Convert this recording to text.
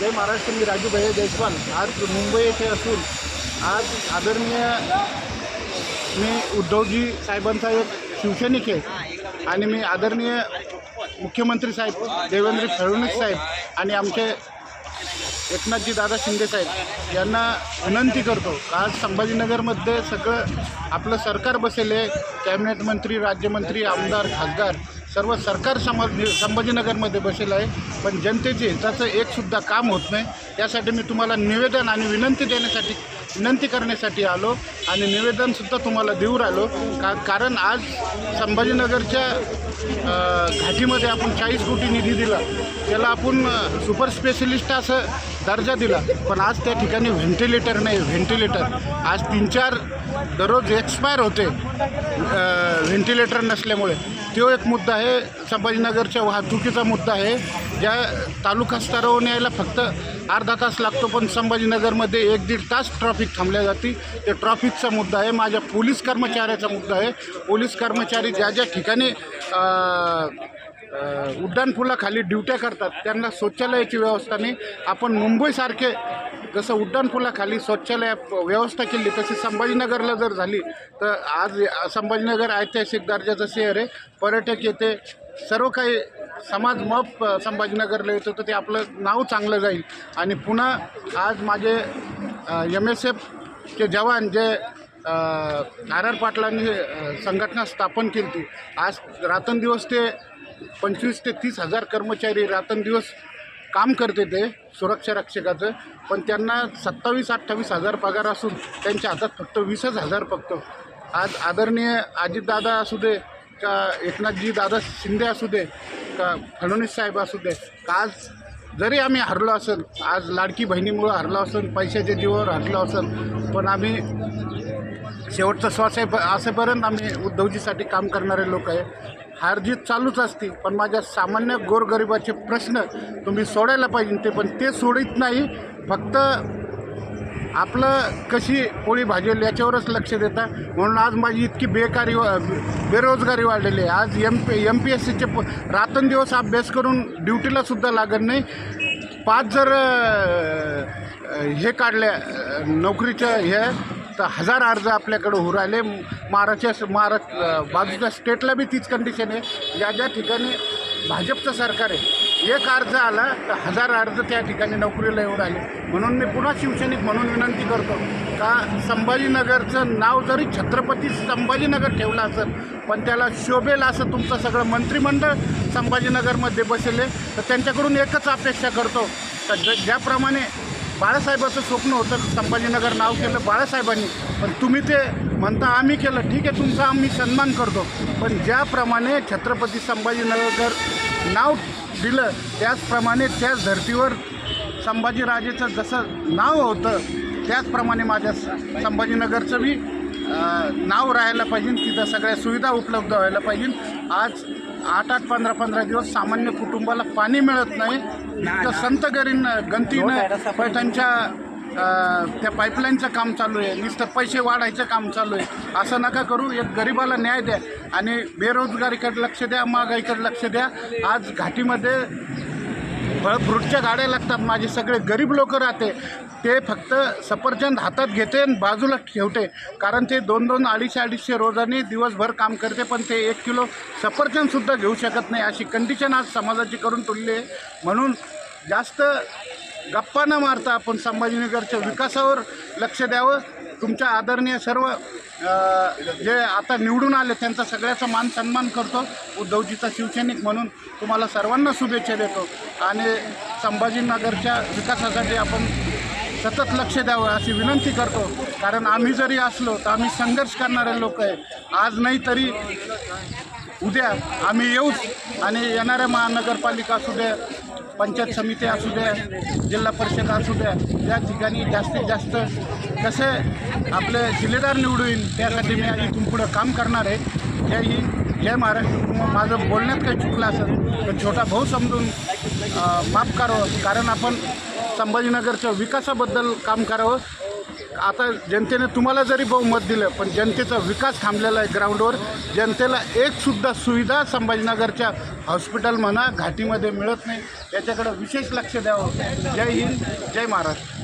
जय महाराष्ट्र मी राजू भैया जयस्वाल आज मुंबई येथे असून आज आदरणीय मी उद्धवजी साहेबांचा एक शिवसैनिक आहे आणि मी आदरणीय मुख्यमंत्री साहेब देवेंद्र फडणवीस साहेब आणि आमचे एकनाथजी दादा शिंदे साहेब यांना विनंती करतो. आज संभाजीनगरमध्ये सगळं आपलं सरकार बसेल आहे. कॅबिनेट मंत्री राज्यमंत्री आमदार खासदार सर्व सरकार समाज संभाजीनगरमध्ये बसेल आहे. पण जनतेचे हिताचं एकसुद्धा काम होत नाही. त्यासाठी मी तुम्हाला निवेदन आणि विनंती देण्यासाठी विनंती करण्यासाठी आलो आणि निवेदनसुद्धा तुम्हाला देऊ राहिलो. का कारण आज संभाजीनगरच्या घाटीमध्ये आपण चाळीस कोटी निधी दिला. त्याला आपण सुपर स्पेशलिस्ट असं दर्जा दिला. पण आज त्या ठिकाणी व्हेंटिलेटर नाही व्हेंटिलेटर. आज तीन चार दररोज एक्सपायर होते व्हेंटिलेटर नसल्यामुळे. तो एक मुद्दा आहे संभाजीनगरच्या वाहतुकीचा मुद्दा आहे. ज्या तालुका स्तरावर यायला फक्त अर्धा तास लागतो पण संभाजीनगरमध्ये एक दीड तास ट्रॉफिक थांबल्या जाते. ते ट्रॉफिकचा मुद्दा आहे माझ्या पोलीस कर्मचाऱ्याचा मुद्दा आहे. पोलीस कर्मचारी ज्या ज्या ठिकाणी उड्डाणपुलाखाली ड्युट्या करतात त्यांना शौचालयाची व्यवस्था नाही. आपण मुंबईसारखे जसं उड्डाणपुलाखाली शौचालय व्यवस्था केली तशी संभाजीनगरला जर झाली तर आज संभाजीनगर ऐतिहासिक दर्जाचं शहर आहे. पर्यटक येते सर्व काही समाज मप संभाजीनगरला येतो तर ते आपलं नाव चांगलं जाईल. आणि पुन्हा आज माझे एम एस एफचे जवान जे आर आर पाटलांनी संघटना स्थापन केली. होती आज रात्रंदिवस ते पंचवीस ते तीस हजार कर्मचारी रात्रंदिवस काम करते ते सुरक्षा रक्षकाचं. पण त्यांना सत्तावीस अठ्ठावीस हजार पगार असून त्यांच्या हातात फक्त वीसच हजार फक्त. आज आदरणीय अजितदादा असू दे का एकनाथजी दादा शिंदे असू दे का फडणवीस साहेब असू दे का आज जरी आम्ही हरलो असेल आज लाडकी बहिणीमुळं हरलो असेल पैशाच्या जीवावर हरलो असेल पण आम्ही शेवटचा श्वास आहे असेपर्यंत आम्ही उद्धवजीसाठी काम करणारे लोक आहे. हारजीत चालूच असते पण माझ्या सामान्य गोरगरिबाचे प्रश्न तुम्ही सोडायला पाहिजे ते पण ते सोडित नाही. फक्त आपलं कशी पोळी भाजेल याच्यावरच लक्ष देता. म्हणून आज माझी इतकी बेकारी वा- बेरोजगारी वाढलेली आहे. आज M P M P S सीचे प रात्रंदिवस अभ्यास करून ड्युटीलासुद्धा लागत नाही. पाच जर हे काढल्या नोकरीच्या हे तर हजार अर्ज आपल्याकडे होऊ राहिले. महाराष्ट्र महाराष्ट्र बाजूच्या स्टेटला बी तीच कंडिशन आहे. ज्या ज्या ठिकाणी भाजपचं सरकार आहे एक अर्ज आला तर हजार अर्ज त्या ठिकाणी नोकरीला येऊन आले म्हणून मी पुन्हा शिवसैनिक म्हणून विनंती करतो का संभाजीनगरचं नाव जरी छत्रपती संभाजीनगर ठेवलं असेल पण त्याला शोभेल असं तुमचं सगळं मंत्रिमंडळ संभाजीनगरमध्ये बसेल तर त्यांच्याकडून एकच अपेक्षा करतो तर ज्याप्रमाणे बाळासाहेबाचं स्वप्न होतं संभाजीनगर नाव केलं बाळासाहेबांनी. पण तुम्ही ते म्हणता आम्ही केलं. ठीक आहे तुमचा आम्ही सन्मान करतो. पण ज्याप्रमाणे छत्रपती संभाजीनगर नाव दिलं त्याचप्रमाणे त्याच धर्तीवर संभाजीराजेचं जसं नाव होतं त्याचप्रमाणे माझ्या स- संभाजीनगरचं बी नाव राहायला पाहिजे. तिथं सगळ्या सुविधा उपलब्ध व्हायला पाहिजे. आज आठ आठ पंधरा पंधरा दिवस सामान्य कुटुंबाला पाणी मिळत नाही. संत गरीन गंतीनं पैठणच्या त्या पाईपलाईनचं काम चालू आहे. नुसतं पैसे वाढायचं काम चालू आहे. असं नका करू. एक गरिबाला न्याय द्या आणि बेरोजगारीकडे लक्ष द्या महागाईकडे लक्ष द्या. आज घाटीमध्ये फळ फ्रूटच्या गाड्या लागतात. माझे सगळे गरीब लोक राहते. ते फक्त सफरचंद हातात घेते आणि बाजूला ठेवते. कारण ते दोन दोन अडीचशे अडीचशे रोजाने दिवसभर काम करते पण ते एक किलो सफरचंदसुद्धा घेऊ शकत नाही. अशी कंडिशन आज समाजाची करून तुलली आहे. म्हणून जास्त गप्पा न मारता आपण संभाजीनगरच्या विकासावर लक्ष द्यावं. तुमच्या आदरणीय सर्व जे आता निवडून आले त्यांचा सगळ्याचा मान सन्मान करतो. उद्धवजीचा शिवसैनिक म्हणून तुम्हाला सर्वांना शुभेच्छा देतो. आणि संभाजीनगरच्या विकासासाठी आपण सतत लक्ष द्यावं अशी विनंती करतो. कारण आम्ही जरी असलो तर आम्ही संघर्ष करणारे लोक आहे. आज नाही तरी उद्या आम्ही येऊच आणि येणाऱ्या महानगरपालिका असू द्या पंचायत समिती असू द्या जिल्हा परिषद असू द्या त्या ठिकाणी जास्तीत जास्त कसे आपले जिल्हेदार निवडून त्यासाठी मी इथून पुढं काम करणार आहे. जय हिंद जय महाराष्ट्र. माझं बोलण्यात काही चुकलं असेल तर छोटा भाऊ समजून माफ करावं कारण आपण संभाजीनगरच्या विकासाबद्दल काम करावं. आता जनतेने तुम्हाला जरी बहुमत दिलं पण जनतेचा विकास थांबलेला आहे ग्राउंडवर. जनतेला एकसुद्धा सुविधा संभाजीनगरच्या हॉस्पिटल म्हणा घाटीमध्ये मिळत नाही. याच्याकडं विशेष लक्ष द्यावं. जय हिंद जय महाराष्ट्र.